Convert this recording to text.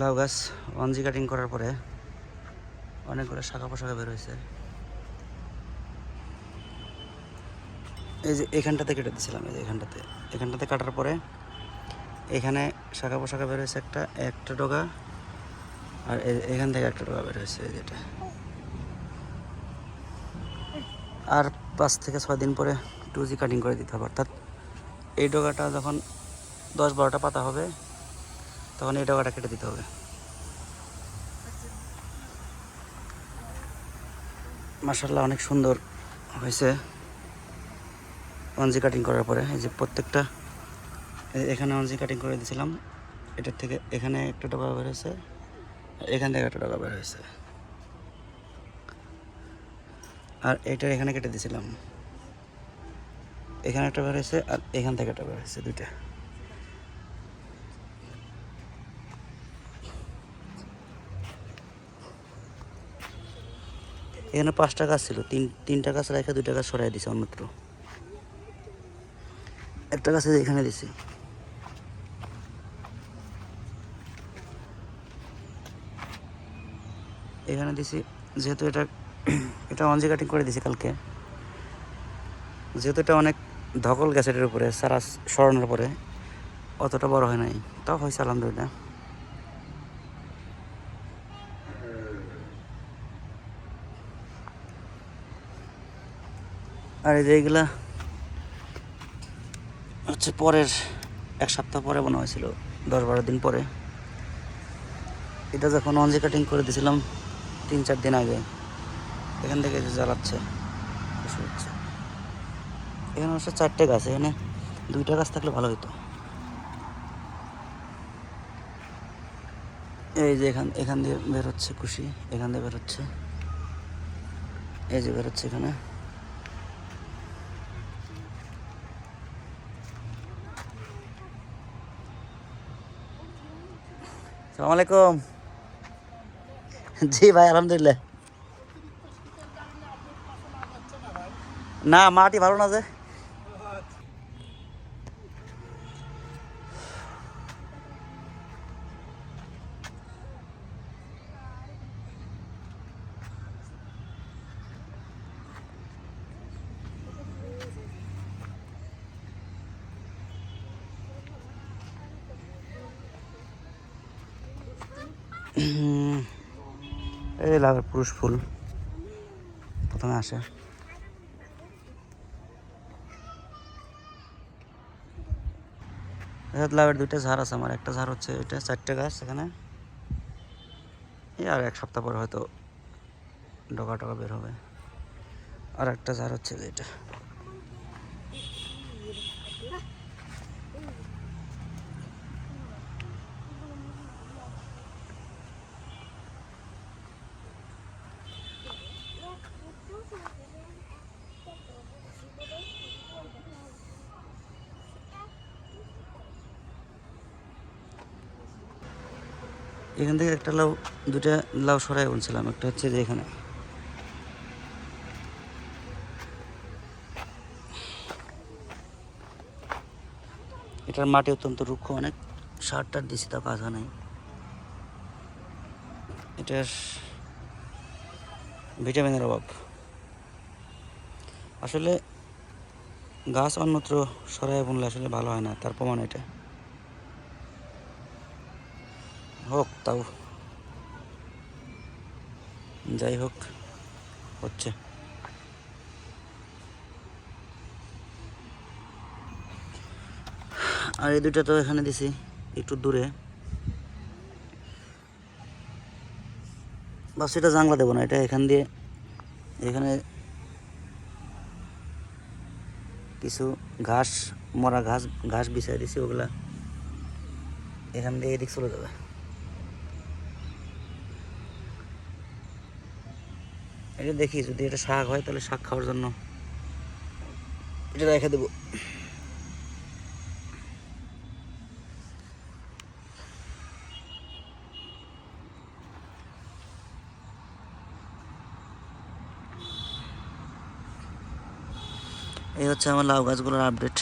লাউ গাছ ওয়ানজি কাটিং করার পরে অনেকগুলো শাখা পোশাখা বের হয়েছে। এই যে এখানটাতে কেটে দিয়েছিলাম এই যে এখানটাতে। এখানটাতে কাটার পরে এখানে শাখা পোশাখা বের হয়েছে একটা একটা ডগা, আর এখান থেকে একটা ডগা বের হয়েছে, এই যেটা আর পাঁচ থেকে ছয় দিন পরে টু জি কাটিং করে দিতে হবে, অর্থাৎ এই ডগাটা যখন দশ বারোটা পাতা হবে তখন এই ডগাটা কেটে দিতে হবে। মার্শাল্লাহ অনেক সুন্দর হয়েছে। অনজি কাটিং করার পরে, এই যে প্রত্যেকটা এখানে অনজি কাটিং করে দিয়েছিলাম। এটার থেকে এখানে একটা ডগা বের হয়েছে এখান থেকে একটা ডগা বের হয়েছে। আর এইটা এখানে কেটে দিয়েছিলাম। এখানে একটা বের হয়েছে, আর এখান থেকে একটা বের হয়েছে, দুইটা। এখানে পাঁচটা গাছ ছিল, তিন, তিনটা গাছ রেখে দুইটা গাছ সরাই দিছে অন্যত্র। একটা গাছ এখানে দিছি। এখানে দিছি, যেহেতু এটা এটা অনজি কাটিং করে দিছি কালকে। যেহেতু এটা অনেক ধকল গেছে এটার উপরে, সারা সরানোর পরে, অতটা বড় হয় নাই। তাও হয়েছে, আলহামদুলিল্লাহ। আর এই যে হচ্ছে পরের এক সপ্তাহ পরে মনে হয়েছিল, দশ বারো দিন পরে। এটা যখন অনজি কাটিং করে দিয়েছিলাম তিন চার দিন আগে, এখান থেকে জ্বালাচ্ছে হচ্ছে। এখানে হচ্ছে চারটে গাছ, এখানে দুইটা গাছ থাকলে ভালো হতো এই যে এখান এখান দিয়ে বেরোচ্ছে খুশি এখান দিয়ে বেরোচ্ছে এই যে বেরোচ্ছে এখানে। সালাম আলাইকুম। জি ভাই আলহামদুলিল্লাহ। না মাটি ভালো না যে? এই লাভের পুরুষ ফুল। প্রথমে আসে। লাভের দুইটা ঝাড় আছে আমার। একটা ঝাড় হচ্ছে এটা চারটে গাছ এখানে। এই আর এক সপ্তাহ পরে হয়তো ডগা টগা বের হবে। আর একটা ঝাড় হচ্ছে এটা। এখান থেকে একটা লাউ দুটা লাউ সরাই বলছিলাম একটা হচ্ছে যে এখানে। এটার মাটি অত্যন্ত রুক্ষ, অনেক সার টার দিছি তা কাজ নাই। এটার ভিটামিনের অভাব। আসলে গাছ অন্যত্র সরাই বুনলে আসলে ভালো হয় না, তার প্রমাণ এটা। হোক, তাও। যাই হোক, হচ্ছে। আর এই দুইটা তো এখানে দিছি, একটু দূরে। বাস, এটা জাংলা দেবো না, এটা এখান দিয়ে, এখানে কিছু ঘাস, মরা ঘাস ঘাস বিছাই দিছি, ওগুলা এখান দিয়ে এদিক চলে যাবে। এটা দেখি, যদি এটা শাক হয়, তাহলে শাক খাওয়ার জন্য এটা রেখে দেবো। এই হচ্ছে আমার লাউ গাছগুলোর আপডেট